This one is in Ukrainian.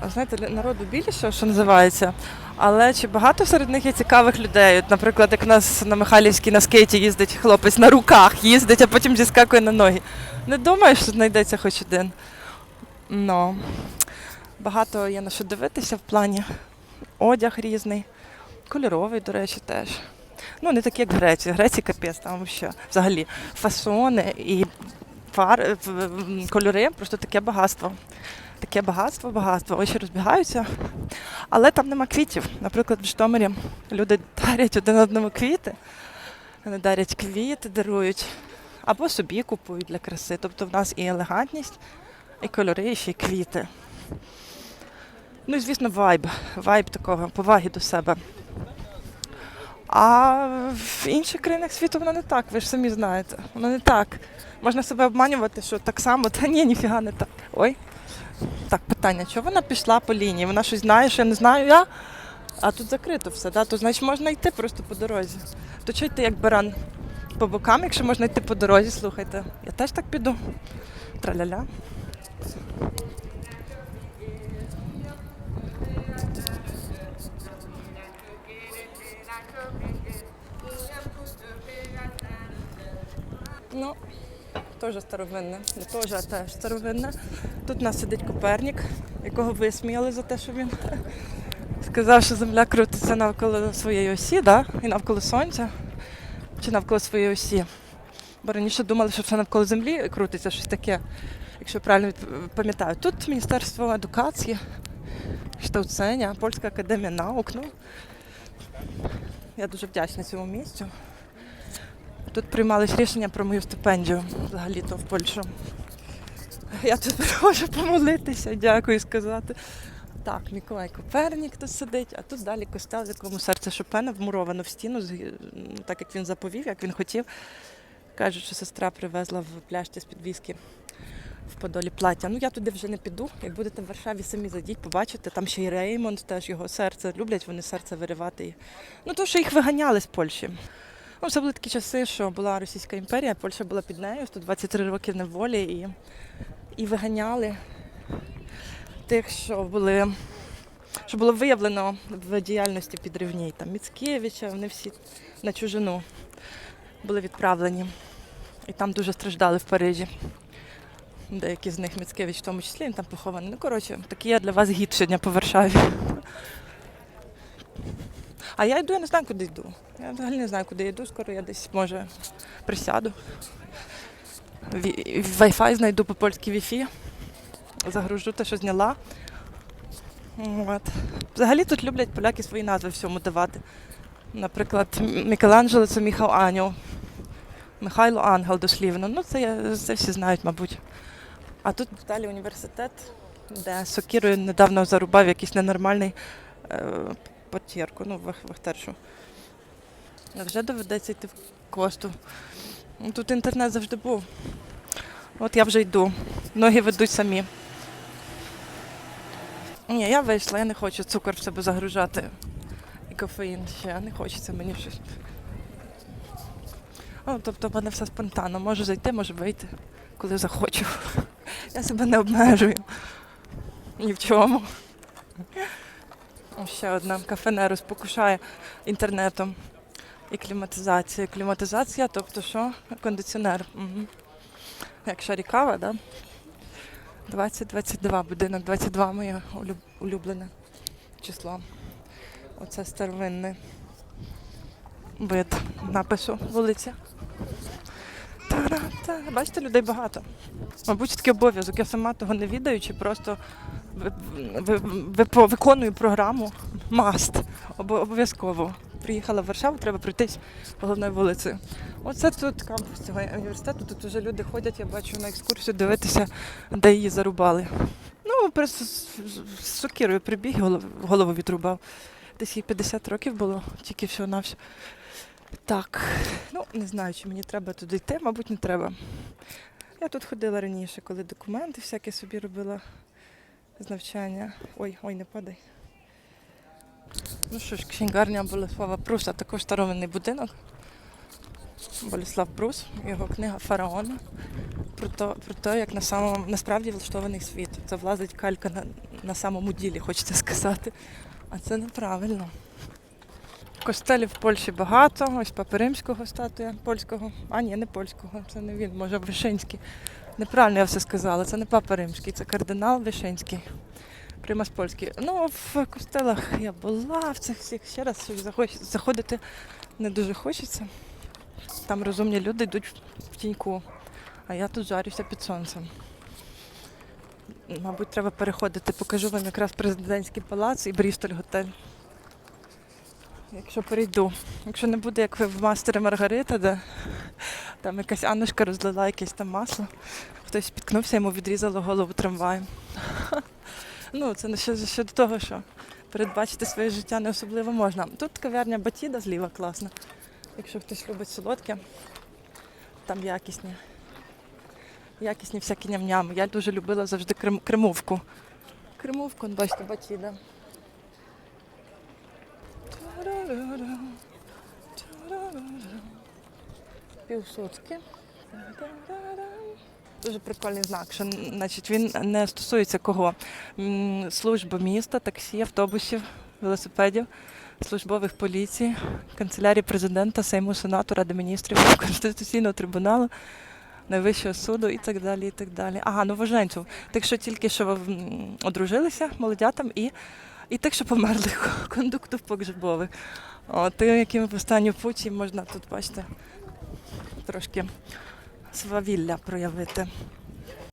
А знаєте, народу більше, що називається, але чи багато серед них є цікавих людей? От, наприклад, як у нас на Михайлівській на скейті їздить хлопець на руках їздить, а потім зіскакує на ноги. Не думаю, що знайдеться хоч один. Ну, багато є на що дивитися в плані одяг різний, кольоровий, до речі, теж. Ну, не такі, як в Греції. Греції капець, там ще взагалі фасони і фар, кольори, просто таке багатство. Таке багатство, багатство. Очі розбігаються. Але там нема квітів. Наприклад, в Житомирі люди дарять один одному квіти. Вони дарять квіти, дарують, або собі купують для краси. Тобто в нас і елегантність, і кольори, і ще й квіти. Ну і звісно, вайб. Вайб такого, поваги до себе. А в інших країнах світу воно не так, ви ж самі знаєте. Воно не так. Можна себе обманювати, що так само, та ні, ніфіга не так. Ой. Так, питання, чого вона пішла по лінії? Вона щось знає, що я не знаю я. А тут закрито все, да? то значить можна йти просто по дорозі. То чого йти як баран по бокам, якщо можна йти по дорозі, слухайте. Я теж так піду. Траля-ля. Ну, теж старовинне. Не теж, а теж старовинне. Тут у нас сидить Копернік, якого висміяли за те, що він сказав, що земля крутиться навколо своєї осі, да? і навколо сонця, чи навколо своєї осі. Бо раніше думали, що все навколо землі крутиться, щось таке, якщо правильно пам'ятаю. Тут Міністерство едукації, Штауценя, Польська академія наук. Ну, я дуже вдячна цьому місцю. Тут приймались рішення про мою стипендію взагалі-то в Польщу. Я тут приходжу помолитися, дякую сказати. Так, Миколай Копернік тут сидить, а тут далі костел, в якому серце Шопена вмуровано в стіну, ну, так як він заповів, як він хотів. Кажуть, що сестра привезла в пляшці з підвіски в Подолі плаття. Ну я туди вже не піду. Як будете в Варшаві, самі зайдіть, побачите. Там ще й Реймонд, теж його серце. Люблять вони серце виривати. Ну то, що їх виганяли з Польщі. Ну, це були такі часи, що була Російська імперія, Польща була під нею, 123 роки неволі і, і виганяли тих, що були. Що було виявлено в діяльності підривній. Там Міцкевича, вони всі на чужину були відправлені. І там дуже страждали в Парижі. Деякі з них Міцкевич в тому числі, він там похований. Ну, коротше, такий я для вас гід сьогодні по Варшаві. А я йду, я не знаю, куди йду. Я взагалі не знаю, куди йду. Скоро я десь, може, присяду. Wi-Fi знайду по польській Wi-Fi. Загружу те, що зняла. От. Взагалі тут люблять поляки свої назви всьому давати. Наприклад, Мікеланджело це Міхал Аньо. Михайло Ангел дослівно. Ну, це, це всі знають, мабуть. А тут далі університет, де сокірою недавно зарубав якийсь ненормальний е, портьєрку, ну, вахтершу. Вже доведеться йти в косту. Ну, Тут інтернет завжди був. От я вже йду. Ноги ведуть самі. Ні, я вийшла, я не хочу цукор в себе загружати. І кофеїн ще не хочеться мені щось. Ну, тобто в мене все спонтанно. Можу зайти, можу вийти, коли захочу. Я себе не обмежую. Ні в чому. Ще одна кафе розпокушає інтернетом. І кліматизація. Кліматизація, тобто що? Кондиціонер. Угу. Як шарікава, да? 20-22 будинок, 22 моє улюблене число. Оце старовинний вид напису вулиця. Бачите, людей багато. Мабуть, такий обов'язок. Я сама того не відаючи, просто ви- ви- ви- виконую програму маст. Обов'язково. Приїхала в Варшаву, треба пройтись головною вулицею. Оце тут кампус цього університету. Тут вже люди ходять, я бачу на екскурсію дивитися, де її зарубали. Ну, з, сокирою прибіг, голову відрубав. Десь їй 50 років було, тільки всього на все. Так, ну не знаю, чи мені треба туди йти, мабуть, не треба. Я тут ходила раніше, коли документи всякі собі робила з навчання. Ой, ой, не падай. Ну що ж, книгарня Болеслава Пруса, також старовинний будинок. Боліслав Прус, його книга Фараона. Про те, про те як на самому, насправді влаштований світ. Це влазить калька на, на самому ділі, хочеться сказати. А це неправильно. Костелів в Польщі багато. Ось Папи Римського статуя польського. А ні, не польського, це не він, може Вишинський. Неправильно я все сказала. Це не Папа Римський, це кардинал Вишинський. Примас польський. Ну, в костелах я була, в цих всіх ще раз заходити не дуже хочеться. Там розумні люди йдуть в тіньку, а я тут жарюся під сонцем. Мабуть, треба переходити. Покажу вам якраз президентський палац і Брістоль готель. Якщо перейду. Якщо не буде, як в мастері Маргарита, де там якась Аннушка розлила якесь там масло, хтось спіткнувся, йому відрізало голову трамваєм. Ну, це не ще, того, що передбачити своє життя не особливо можна. Тут кав'ярня Батіда зліва класна. Якщо хтось любить солодке, там якісні. Якісні всякі ням-ням. Я дуже любила завжди крем, кремовку. Кремовку, бачите, Батіда. Півсотки. Дуже прикольний знак, що значить, він не стосується кого. Служби міста, таксі, автобусів, велосипедів, службових поліцій, канцелярії президента, Сейму Сенату, Ради міністрів, Конституційного трибуналу, Найвищого суду і так далі. і так далі. Ага, новоженців. Тих, що тільки що одружилися молодятам, і, і тих, що померли кондуктів погребових. Тим, яким в останню путь можна тут, бачите, трошки свавілля проявити.